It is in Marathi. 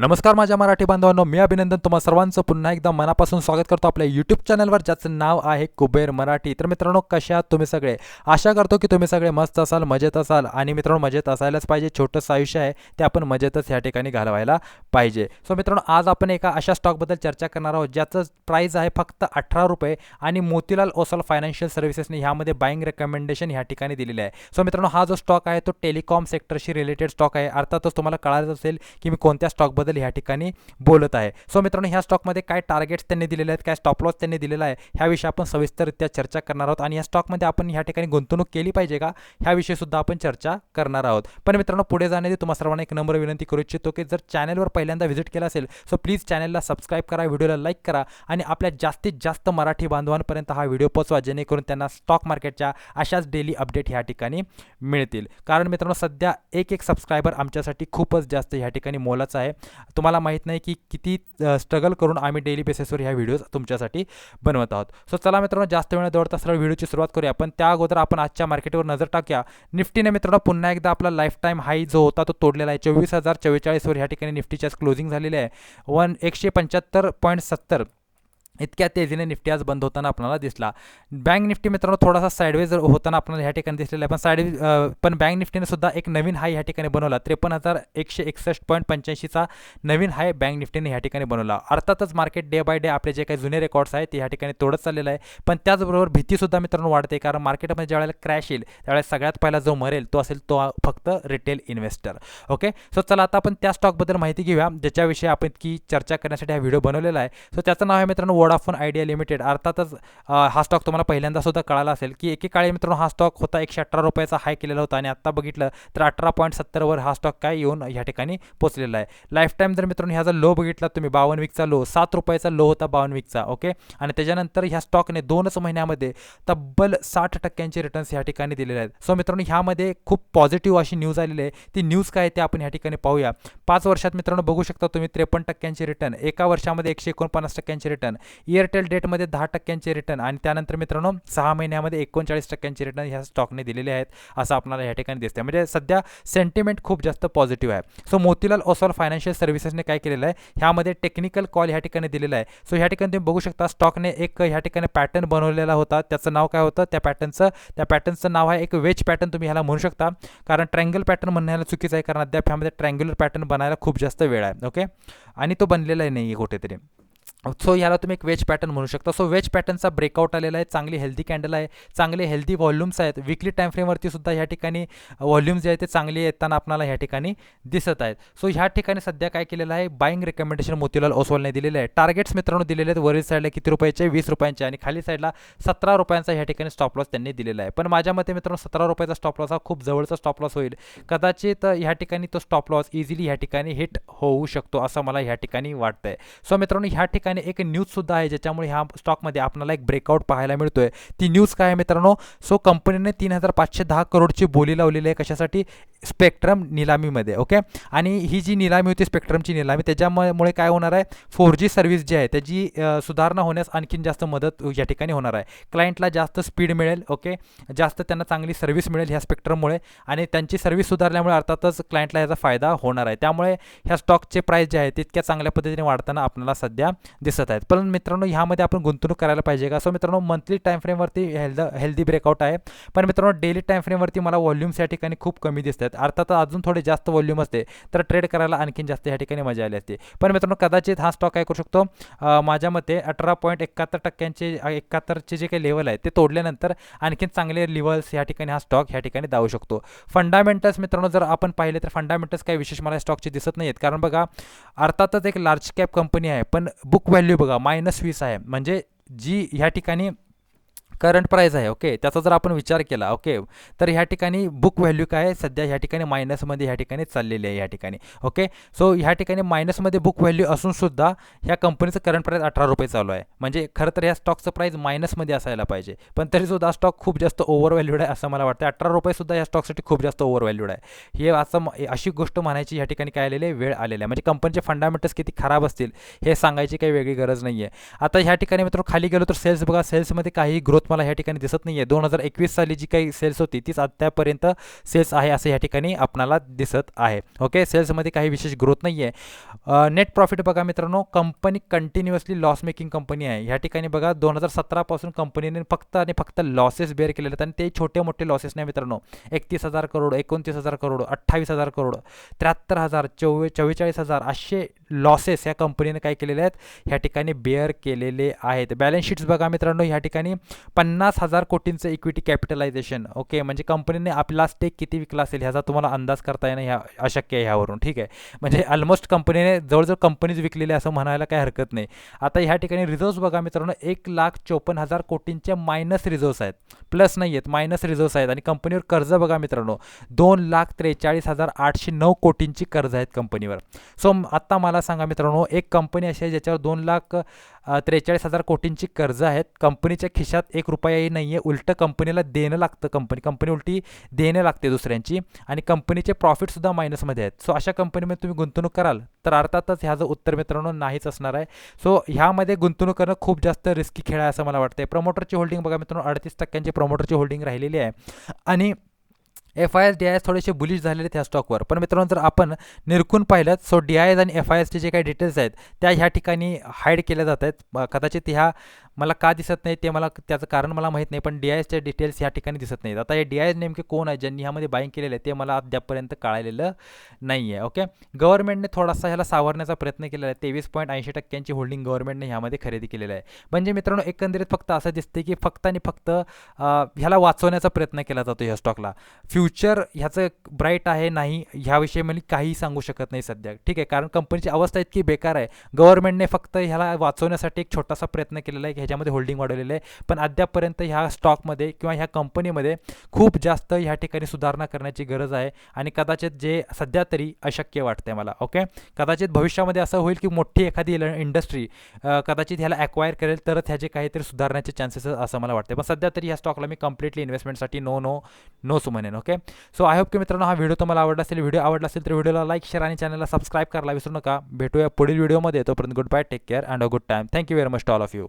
नमस्कार माझ्या मराठी बांधवांनो मी अभिनंदन तुम्हा सर्वांचं. पुन्हा एकदा मनापासून स्वागत करतो आपल्या यूट्यूब चॅनलवर ज्याचं नाव आहे कुबेर मराठी. तर मित्रांनो कशा आहात तुम्ही सगळे? आशा करतो की तुम्ही सगळे मस्त असाल मजेत असाल. आणि मित्रांनो मजेत असायलाच पाहिजे. छोटंसं आयुष्य आहे ते आपण मजेतच ह्या ठिकाणी घालवायला पाहिजे. सो मित्रांनो आज आपण एका अशा स्टॉकबद्दल चर्चा करणार आहोत ज्याचं प्राईज आहे फक्त अठरा रुपये आणि मोतीलाल ओसल फायनान्शियल सर्व्हिसेसने ह्यामध्ये बाईंग रेकमेंडेशन ह्या ठिकाणी दिलेलं आहे. सो मित्रांनो हा जो स्टॉक आहे तो टेलिकॉम सेक्टरशी रिलेटेड स्टॉक आहे. अर्थातच तुम्हाला कळायचं असेल की मी कोणत्या स्टॉकबद्दल ह्या ठिकाणी बोलत आहे. सो मित्रांनो ह्या स्टॉकमध्ये काय टार्गेट्स त्यांनी दिलेले आहेत काय स्टॉप लॉस त्यांनी दिलेला आहे ह्याविषयी आपण सविस्तररित्या चर्चा करणार आहोत. आणि या स्टॉकमध्ये आपण ह्या ठिकाणी गुंतवणूक केली पाहिजे का ह्याविषयी सुद्धा आपण चर्चा करणार आहोत. पण मित्रांनो पुढे जाण्याची तुम्हाला सर्वांना एक नंबर विनंती करू इच्छितो की जर चॅनलवर पहिल्यांदा व्हिजिट केला असेल सो प्लीज चॅनलला सबस्क्राईब करा व्हिडिओला लाईक करा आणि आपल्या जास्तीत जास्त मराठी बांधवांपर्यंत हा व्हिडिओ पोचवा जेणेकरून त्यांना स्टॉक मार्केटच्या अशाच डेली अपडेट ह्या ठिकाणी मिळतील. कारण मित्रांनो सध्या एक एक सबस्क्रायबर आमच्यासाठी खूपच जास्त ह्या ठिकाणी मोलाचं आहे. तुम्हाला माहीत नाही की किती स्ट्रगल करून आम्ही डेली बेसिसवर ह्या व्हिडिओज तुमच्यासाठी बनवत आहोत. सो चला मित्रांनो जास्त वेळ दौडता सरळ व्हिडिओची सुरुवात करूया. पण त्या अगोदर आपण आजच्या मार्केटवर नजर टाकूया. निफ्टीने मित्रांनो पुन्हा एकदा आपला लाईफ टाईम हाय जो होता तो तोडलेला आहे. चोवीस हजार चव्वेचाळीसवर ह्या ठिकाणी निफ्टीच्या क्लोजिंग झालेले आहे. वन एकशे पंच्याहत्तर पॉईंट सत्तर. इतक्या तेजीने निफ्टी आज बंद होताना आपल्याला दिसला. बँक निफ्टी मित्रांनो थोडासा साईडवेज होताना आपल्याला ह्या ठिकाणी दिसलेला आहे. पण साईडवेज पण बँक निफ्टीने सुद्धा एक नवीन हाय ह्या ठिकाणी बनवला. त्रेपन्न हजार एकशे एकसष्ट पॉईंट पंच्याऐंशीचा नवीन हाय बँक निफ्टीने ह्या ठिकाणी बनवला. अर्थातच मार्केट डे बाय डे आपले जे काही जुने रेकॉर्ड्स आहेत ते ह्या ठिकाणी तोडत चाललेलं आहे. पण त्याचबरोबर भीतीसुद्धा मित्रांनो वाढते. कारण मार्केटमध्ये ज्यावेळेला क्रॅश येईल त्यावेळेस सगळ्यात पहिला जो मरेल तो असेल तो फक्त रिटेल इन्व्हेस्टर ओके सो चला आता आपण त्या स्टॉकबद्दल माहिती घेऊया. ज्याच्याविषयी आपण इतकी चर्चा करण्यासाठी हा व्हिडिओ बनवलेला आहे. सो त्याचं नाव आहे मित्रांनो वोडाफोन आयडिया लिमिटेड अर्थातच हा स्टॉक तुम्हाला पहिल्यांदा सुद्धा कळाला असेल की एकेकाळी मित्रांनो हा स्टॉक होता एकशे अठरा रुपयाचा हाय केलेला होता आणि आत्ता बघितलं तर अठरा पॉईंट सत्तरवर हा स्टॉक काय येऊन ह्या ठिकाणी पोचलेला आहे. लाईफ टाईम जर मित्रांनो ह्याचा लो बघितला तुम्ही बावन्न वीकचा लो सात रुपयाचा लो होता बावन्न वीकचा ओके आणि त्याच्यानंतर ह्या स्टॉकने दोनच महिन्यामध्ये तब्बल साठ टक्क्यांचे रिटर्न्स ह्या ठिकाणी दिलेले आहेत. सो मित्रांनो ह्यामध्ये खूप पॉझिटिव्ह अशी न्यूज आलेली आहे. ती न्यूज काय ते आपण ह्या ठिकाणी पाहूया. पाच वर्षात मित्रांनो बघू शकता तुम्ही त्रेपन्न टक्क्यांचे रिटर्न एका वर्षामध्ये एकशे एकोणपन्नास टक्क्यांचे रिटर्न एअरटेल डेटमध्ये दहा टक्क्यांचे रिटर्न आणि त्यानंतर मित्रांनो सहा महिन्यामध्ये एकोणचाळीस टक्क्यांचे रिटर्न ह्या स्टॉकने दिलेले आहेत असं आपल्याला या ठिकाणी दिसते म्हणजे सध्या सेंटिमेंट खूप जास्त पॉझिटिव्ह आहे. सो मोतीलाल ओसॉल फायनान्शियल सर्व्हिसेसने काय केलेलं आहे? ह्यामध्ये टेक्निकल कॉल ह्या ठिकाणी दिलेला आहे. सो ह्या ठिकाणी तुम्ही बघू शकता स्टॉकने एक ह्या ठिकाणी पॅटर्न बनवलेला होता. त्याचं नाव काय होतं? त्या पॅटर्नचं त्या पॅटर्नचं नाव आहे एक वेज पॅटर्न तुम्ही ह्याला म्हणू शकता. कारण ट्रँगल पॅटर्न म्हणण्याला चुकीचं आहे कारण अद्याप ह्यामध्ये ट्रँग्युलर पॅटर्न बनायला खूप जास्त वेळ आहे. ओके आणि तो बनलेला नाही आहे कुठेतरी. सो याला तुम्ही एक वेज पॅटर्न म्हणू शकता. सो वेज पॅटर्नचा ब्रेकआउट आलेला आहे. चांगली हेल्दी कॅन्डल आहे. चांगले हेल्दी व्हॉल्यूम्स आहेत. विकली टाईमफ्रेमवरती सुद्धा ह्या ठिकाणी व्हॉल्यूम्स जे आहेत ते चांगले येताना आपल्याला ह्या ठिकाणी दिसत आहेत. सो ह्या ठिकाणी सध्या काय केलेलं आहे? बाईंग रेकमेंडेशन मोतीलाल ओसवालने दिलेले आहे. टार्गेट्स मित्रांनो दिलेले आहेत. वरील साईडला किती रुपयाचे? वीस रुपयांचे. आणि खाली साईडला सतरा रुपयांचा ह्या ठिकाणी स्टॉप लॉस त्यांनी दिलेला आहे. पण माझ्या मते मित्रांनो सतरा रुपयाचा स्टॉप लॉस हा खूप जवळचा स्टॉप लॉस होईल. कदाचित ह्या ठिकाणी तो स्टॉप लॉस इझिली ह्या ठिकाणी हिट होऊ शकतो असं मला ह्या ठिकाणी वाटतंय. सो मित्रांनो ह्या ठिकाणी ठिकाणी एक न्यूज सुद्धा आहे ज्याच्यामुळे ह्या स्टॉकमध्ये आपल्याला एक ब्रेकआउट पाहायला मिळतोय. ती न्यूज काय आहे मित्रांनो? सो कंपनीने तीन हजार पाचशे दहा करोडची बोली लावलेली आहे कशासाठी? स्पेक्ट्रम निलामीमध्ये ओके आणि ही जी निलामी होती स्पेक्ट्रमची निलामी त्याच्यामुळे काय होणार आहे? फोर जी सर्व्हिस जी आहे त्याची सुधारणा होण्यास आणखीन जास्त मदत या ठिकाणी होणार आहे. क्लायंटला जास्त स्पीड मिळेल ओके जास्त त्यांना चांगली सर्व्हिस मिळेल ह्या स्पेक्ट्रममुळे आणि त्यांची सर्व्हिस सुधारल्यामुळे अर्थातच क्लायंटला याचा फायदा होणार आहे. त्यामुळे ह्या स्टॉकचे प्राईस जे आहे तितक्या चांगल्या पद्धतीने वाढताना आपल्याला सध्या दिसत आहेत. पण मित्रांनो ह्यामध्ये आपण गुंतवणूक करायला पाहिजे का? सो मित्रांनो मंथली टाईम फ्रेमवरती हेल्द हेल्दी ब्रेकआउट आहे. पण मित्रांनो डेली टाईम फ्रेमवरती मला व्हॉल्यूम्स या ठिकाणी खूप कमी दिसत आहेत अर्थात अजून थोडे जास्त व्हॉल्यूम असते तर ट्रेड करायला आणखीन जास्त या ठिकाणी मजा आली असते. पण मित्रांनो कदाचित हा स्टॉक काय करू शकतो. माझ्या मते अठरा पॉईंट एकाहत्तर टक्क्यांचे एकाहत्तरचे जे काही लेवल आहे ते तोडल्यानंतर आणखीन चांगले लेवल्स या ठिकाणी हा स्टॉक ह्या ठिकाणी जाऊ शकतो. फंडामेंटल्स मित्रांनो जर आपण पाहिले तर फंडामेंटल्स काही विशेष मला स्टॉकचे दिसत नाही आहेत कारण बघा अर्थातच एक लार्ज कॅप कंपनी आहे पण बुक व्हॅल्यू बघा. मायनस वीस आहे. म्हणजे जी ह्या ठिकाणी करंट प्राईज आहे ओके त्याचा जर आपण विचार केला ओके तर ह्या ठिकाणी बुक व्हॅल्यू काय आहे? सध्या ह्या ठिकाणी मायनसमध्ये ह्या ठिकाणी चाललेली आहे ह्या ठिकाणी ओके सो ह्या ठिकाणी मायनसमध्ये बुक व्हॅल्यू असूनसुद्धा ह्या कंपनीचं करंट प्राईज अठरा रुपये चालू आहे. म्हणजे खरं तर ह्या स्टॉकचं प्राईज मायनसमध्ये असायला पाहिजे. पण तरीसुद्धा स्टॉक खूप जास्त ओव्हर व्हॅल्यूड आहे असं मला वाटतं अठरा रुपयेसुद्धा या स्टॉकसाठी खूप जास्त ओव्हर व्हॅल्यूड आहे. हे असं अशी गोष्ट म्हणायची ह्या ठिकाणी काय आलेली आहे? वेळ आलेला आहे. म्हणजे कंपनीचे फंडामेंटल्स किती खराब असतील हे सांगायची काही वेगळी गरज नाही आहे आता ह्या ठिकाणी मित्र खाली गेलो तर सेल्स बघा. सेल्समध्ये काही ग्रोथ तुम्हाला ह्या ठिकाणी दिसत नाही आहे दोन हजार एकवीस साली जी काही सेल्स होती तीच आत्तापर्यंत सेल्स आहे असं ह्या ठिकाणी आपणाला दिसत आहे. ओके सेल्समध्ये काही विशेष ग्रोथ नाही आहे नेट प्रॉफिट बघा मित्रांनो company continuously loss making company आहे. ह्या ठिकाणी बघा दोन हजार सतरापासून कंपनीने फक्त आणि फक्त लॉसेस बेअर केलेले आहेत आणि ते छोटे मोठे लॉसेस नाही मित्रांनो. एकतीस हजार करोड एकोणतीस हजार करोड अठ्ठावीस हजार करोड त्र्याहत्तर हजार चव्वे चव्वेचाळीस हजार असे लॉसेस या कंपनीने काय केलेले आहेत? ह्या ठिकाणी बेअर केलेले आहेत. बॅलन्स शीट्स बघा मित्रांनो ह्या ठिकाणी पन्नास हजार कोटींचं इक्विटी कॅपिटलायझेशन ओके म्हणजे कंपनीने आपला स्टेक किती विकला असेल ह्याचा तुम्हाला अंदाज करता येणं ह्या अशक्य आहे ह्यावरून. ठीक आहे? म्हणजे ऑलमोस्ट कंपनीने जवळजवळ कंपनीज विकलेले असं म्हणायला काही हरकत नाही. आता ह्या ठिकाणी रिझर्व्स बघा मित्रांनो एक लाख चोपन्न हजार कोटींच्या मायनस रिझर्व्स आहेत. प्लस नाही आहेत मायनस रिझर्व्स आहेत. आणि कंपनीवर कर्ज बघा मित्रांनो दोन लाख त्रेचाळीस हजार आठशे नऊ कोटींची कर्ज आहेत कंपनीवर सो आत्ता मला सांगा मित्रांनो एक कंपनी अशी आहे ज्याच्यावर दोन लाख त्रेचाळीस हजार कोटींची कर्ज आहेत. कंपनीच्या खिशात एक रुपयाही नाही आहे उलटं कंपनीला देणं लागतं कंपनी कंपनी उलटी देणं लागते दुसऱ्यांची. आणि कंपनीचे प्रॉफिटसुद्धा मायनसमध्ये आहेत. सो अशा कंपनीमध्ये तुम्ही गुंतवणूक कराल तर अर्थातच ह्याचं उत्तर मित्रांनो नाहीच असणार आहे. सो ह्यामध्ये गुंतवणूक करणं खूप जास्त रिस्की खेळ आहे असं मला वाटतं प्रमोटरची होल्डिंग बघा मित्रांनो अडतीस टक्क्यांची प्रमोटरची होल्डिंग राहिलेली आहे. आणि F I S D I S थोडेसे बुलिश झालेले आहेत ह्या स्टॉकवर पण मित्रांनो जर आपण निरखून पाहिलं सो डी आय एस आणि एफ आय एसचे जे काही डिटेल्स आहेत त्या ह्या ठिकाणी हाईड केल्या जात आहेत. कदाचित ह्या मला का दिसत नाही ते मला त्याचं कारण मला माहीत नाही पण डी आय एसच्या डिटेल्स ह्या ठिकाणी दिसत नाहीत. आता हे डी आय एस नेमके कोण आहे ज्यांनी ह्यामध्ये बाईंग केलेलं आहे ते मला अद्यापपर्यंत कळालेलं नाही आहे ओके गव्हर्नमेंटने थोडासा ह्याला सावरण्याचा प्रयत्न केलेला आहे. तेवीस पॉईंट ऐंशी टक्क्यांची होल्डिंग गव्हर्नमेंटने ह्यामध्ये खरेदी केलेलं आहे. म्हणजे मित्रांनो एकंदरीत फक्त असं दिसते की फक्त आणि फक्त ह्याला वाचवण्याचा प्रयत्न केला जातो ह्या स्टॉकला फ्युचर ह्याचं ब्राईट आहे नाही ह्याविषयी मी काही सांगू शकत नाही सध्या. ठीक आहे कारण कंपनीची अवस्था इतकी बेकार आहे. गव्हर्नमेंटने फक्त ह्याला वाचवण्यासाठी एक छोटासा प्रयत्न केलेला आहे की ह्याच्यामध्ये होल्डिंग वाढवलेलं आहे. पण अद्यापपर्यंत ह्या स्टॉकमध्ये किंवा ह्या कंपनीमध्ये खूप जास्त ह्या ठिकाणी सुधारणा करण्याची गरज आहे आणि कदाचित जे सध्या तरी अशक्य वाटते मला ओके? कदाचित भविष्यामध्ये असं होईल की मोठी एखादी इंडस्ट्री कदाचित ह्याला ॲक्वायर करेल तरच ह्याचे काहीतरी सुधारण्याचे चान्सेस असं मला वाटते पण सध्या तरी ह्या स्टॉकला मी कम्प्लिटली इन्व्हेस्टमेंटसाठी no no no सुमनेन okay? Okay? So I hope की मित्रांनो हा व्हिडिओ तुम्हाला आवडला असेल. व्हिडिओ आवडला असेल तर व्हिडिओला लाईक शेअर आणि चॅनलला सबस्क्राईब करायला विसरू नका. भेटूया पुढील व्हिडिओमध्ये तोपर्यंत good bye take care and a good time thank you very much all of you